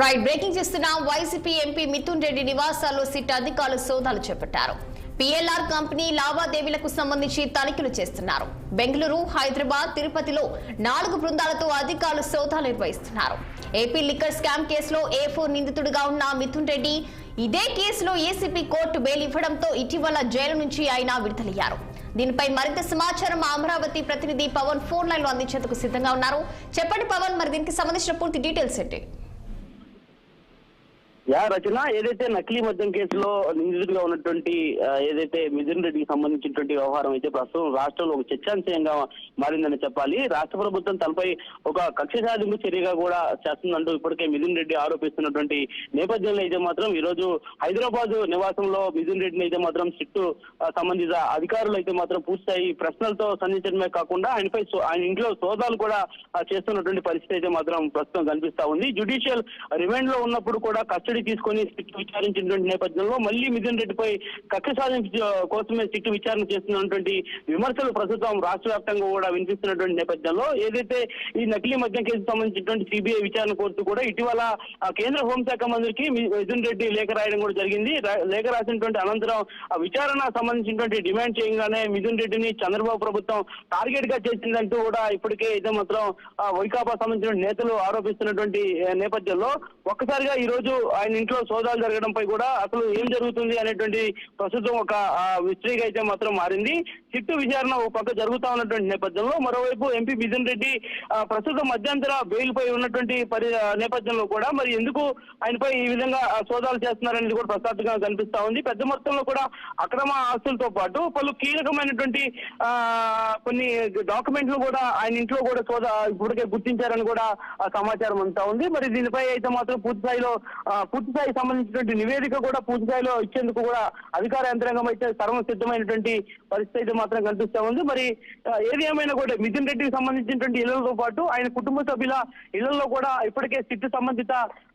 Right breaking చేస్తున్న YCP MP Mithun Reddy నివాసాల్లో SIT అధికారులు సోదాలు చేపట్టారు. పిఎల్ఆర్ కంపెనీ లావాదేవీలకు సంబంధించి తనిఖీలు చేస్తున్నారు. బెంగళూరు హైదరాబాద్ తిరుపతిలో నాలుగు బృందాలతో అధికారులు సోదాలు నిర్వహిస్తున్నారు. ఏపీ లిక్కర్ స్కామ్ కేసులో ఏ ఫోర్ నిందితుడిగా ఉన్న మిథున్ రెడ్డి ఇదే కేసులో ఏసీపీ కోర్టు బెయిల్ ఇవ్వడంతో ఇటీవల జైలు నుంచి ఆయన విడుదలయ్యారు. దీనిపై మరింత సమాచారం అమరావతి ప్రతినిధి పవన్ ఫోన్ లైన్లో అందించేందుకు సిద్ధంగా ఉన్నారు. చెప్పండి పవన్ మరి దీనికి సంబంధించిన పూర్తి డీటెయిల్స్ ఏంటి? యా రచన ఏదైతే నకిలీ మద్యం కేసులో నిందితుడిగా ఉన్నటువంటి ఏదైతే మిథున్ రెడ్డికి సంబంధించినటువంటి వ్యవహారం అయితే ప్రస్తుతం రాష్ట్రంలో ఒక చర్చాంశయంగా మారిందని చెప్పాలి. రాష్ట్ర ప్రభుత్వం తనపై ఒక కక్ష సాధింపు చర్యగా కూడా చేస్తుందంటూ ఇప్పటికే మిథున్ రెడ్డి ఆరోపిస్తున్నటువంటి నేపథ్యంలో అయితే మాత్రం ఈ రోజు హైదరాబాద్ నివాసంలో మిథున్ రెడ్డిని అయితే మాత్రం సిట్టు సంబంధిత అధికారులు అయితే మాత్రం పూర్తిస్థాయి ప్రశ్నలతో సంధించడమే కాకుండా ఆయనపై ఆయన ఇంట్లో సోదాలు కూడా చేస్తున్నటువంటి పరిస్థితి అయితే మాత్రం ప్రస్తుతం కనిపిస్తా ఉంది. జ్యుడిషియల్ రిమాండ్లో ఉన్నప్పుడు కూడా కస్టడీ తీసుకొని సిట్ విచారించినటువంటి నేపథ్యంలో మళ్ళీ మిథున్ రెడ్డిపై కక్ష సాధింపు కోసమే సిట్ విచారణ చేస్తున్నటువంటి విమర్శలు ప్రస్తుతం రాష్ట్ర వ్యాప్తంగా కూడా వినిపిస్తున్నటువంటి నేపథ్యంలో ఏదైతే ఈ నకిలీ మద్యం కేసు సంబంధించినటువంటి సిబిఐ విచారణ కోరుతూ కూడా ఇటీవల కేంద్ర హోంశాఖ మంత్రికి మిథున్ రెడ్డి లేఖ రాయడం కూడా జరిగింది. లేఖ రాసినటువంటి అనంతరం ఆ విచారణ సంబంధించినటువంటి డిమాండ్ చేయగానే మిథున్ రెడ్డిని చంద్రబాబు ప్రభుత్వం టార్గెట్గా చేసిందంటూ కూడా ఇప్పటికే ఇదే మాత్రం వైకాపా సంబంధించిన నేతలు ఆరోపిస్తున్నటువంటి నేపథ్యంలో ఒక్కసారిగా ఈ రోజు ఆయన ఇంట్లో సోదాలు జరగడంపై కూడా అసలు ఏం జరుగుతుంది అనేటువంటి ప్రస్తుతం ఒక మిస్టరీగా అయితే మాత్రం మారింది. చిట్టు విచారణ ఒక పక్క జరుగుతా ఉన్నటువంటి నేపథ్యంలో మరోవైపు ఎంపీ బిజన్ రెడ్డి ప్రస్తుతం మధ్యంతర బెయిల్ పై ఉన్నటువంటి పరి నేపథ్యంలో కూడా మరి ఎందుకు ఆయనపై ఈ విధంగా సోదాలు చేస్తున్నారనేది కూడా ప్రస్తావనగా కనిపిస్తా ఉంది. పెద్ద మొత్తంలో కూడా అక్రమ ఆస్తులతో పాటు పలు కీలకమైనటువంటి కొన్ని డాక్యుమెంట్లు కూడా ఆయన ఇంట్లో కూడా సోదా ఇప్పటికే గుర్తించారని కూడా సమాచారం అంతా ఉంది. మరి దీనిపై అయితే మాత్రం పూర్తి స్థాయిలో పూర్తిస్థాయి సంబంధించినటువంటి నివేదిక కూడా పూర్తి స్థాయిలో ఇచ్చేందుకు కూడా అధికార యంత్రాంగం అయితే సర్వం సిద్ధమైనటువంటి పరిస్థితి అయితే మాత్రం కనిపిస్తా ఉంది. మరి ఏది ఏమైనా కూడా మిథున్ రెడ్డికి సంబంధించినటువంటి ఇళ్ళతో పాటు ఆయన కుటుంబ సభ్యుల ఇళ్ళలో కూడా ఇప్పటికే సిట్టు సంబంధిత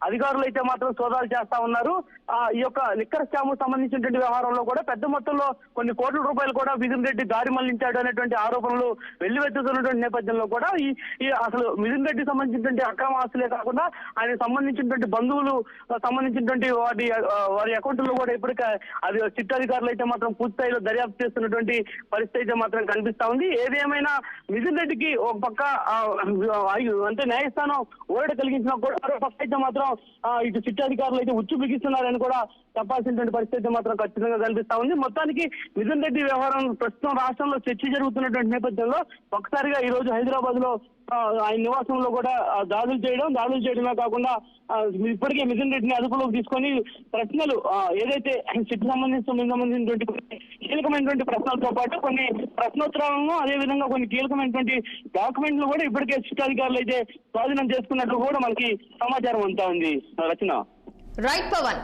అధికారులు అయితే మాత్రం సోదాలు చేస్తా ఉన్నారు. ఆ, ఈ యొక్క లిక్కర్ స్కామ్ సంబంధించినటువంటి వ్యవహారంలో కూడా పెద్ద మొత్తంలో కొన్ని కోట్ల రూపాయలు కూడా మిథున్ రెడ్డి దారి మళ్ళించాడు అనేటువంటి ఆరోపణలు వెల్లువెత్తుతున్నటువంటి నేపథ్యంలో కూడా ఈ అసలు మిథున్ రెడ్డి సంబంధించినటువంటి అక్రమ ఆస్తులే కాకుండా ఆయన సంబంధించినటువంటి బంధువులు సంబంధించినటువంటి వాటి వారి వారి అకౌంట్లో కూడా ఇప్పటికే అది చిట్టు అధికారులు అయితే మాత్రం పూర్తిస్థాయిలో దర్యాప్తు చేస్తున్నటువంటి పరిస్థితి అయితే మాత్రం కనిపిస్తా ఉంది. ఏదేమైనా మిథున్ రెడ్డికి ఒక పక్క అంటే న్యాయస్థానం ఓడ కలిగించినా కూడా మరో పక్క అయితే మాత్రం ఇటు చిట్టు అధికారులు అయితే ఉచ్చు బిగిస్తున్నారని కూడా చెప్పాల్సినటువంటి పరిస్థితి అయితే మాత్రం ఖచ్చితంగా కనిపిస్తా ఉంది. మొత్తానికి మిథున్ రెడ్డి వ్యవహారం ప్రస్తుతం రాష్ట్రంలో చర్చ జరుగుతున్నటువంటి నేపథ్యంలో ఒక్కసారిగా ఈ రోజు హైదరాబాద్లో ఆయన నివాసంలో కూడా దాడులు చేయడం దాడులు చేయడమే కాకుండా ఇప్పటికే మిథున్ రెడ్డిని అదుపులోకి తీసుకొని ప్రశ్నలు ఏదైతే సిట్ సంబంధించి సంబంధించినటువంటి కొన్ని కీలకమైనటువంటి ప్రశ్నలతో పాటు కొన్ని ప్రశ్నోత్తరాలను అదే విధంగా కొన్ని కీలకమైనటువంటి డాక్యుమెంట్లు కూడా ఇప్పటికే సిట్ అధికారులు అయితే స్వాధీనం చేసుకున్నట్లు కూడా మనకి సమాచారం అంతా ఉంది. రచన. రైట్ పవన్.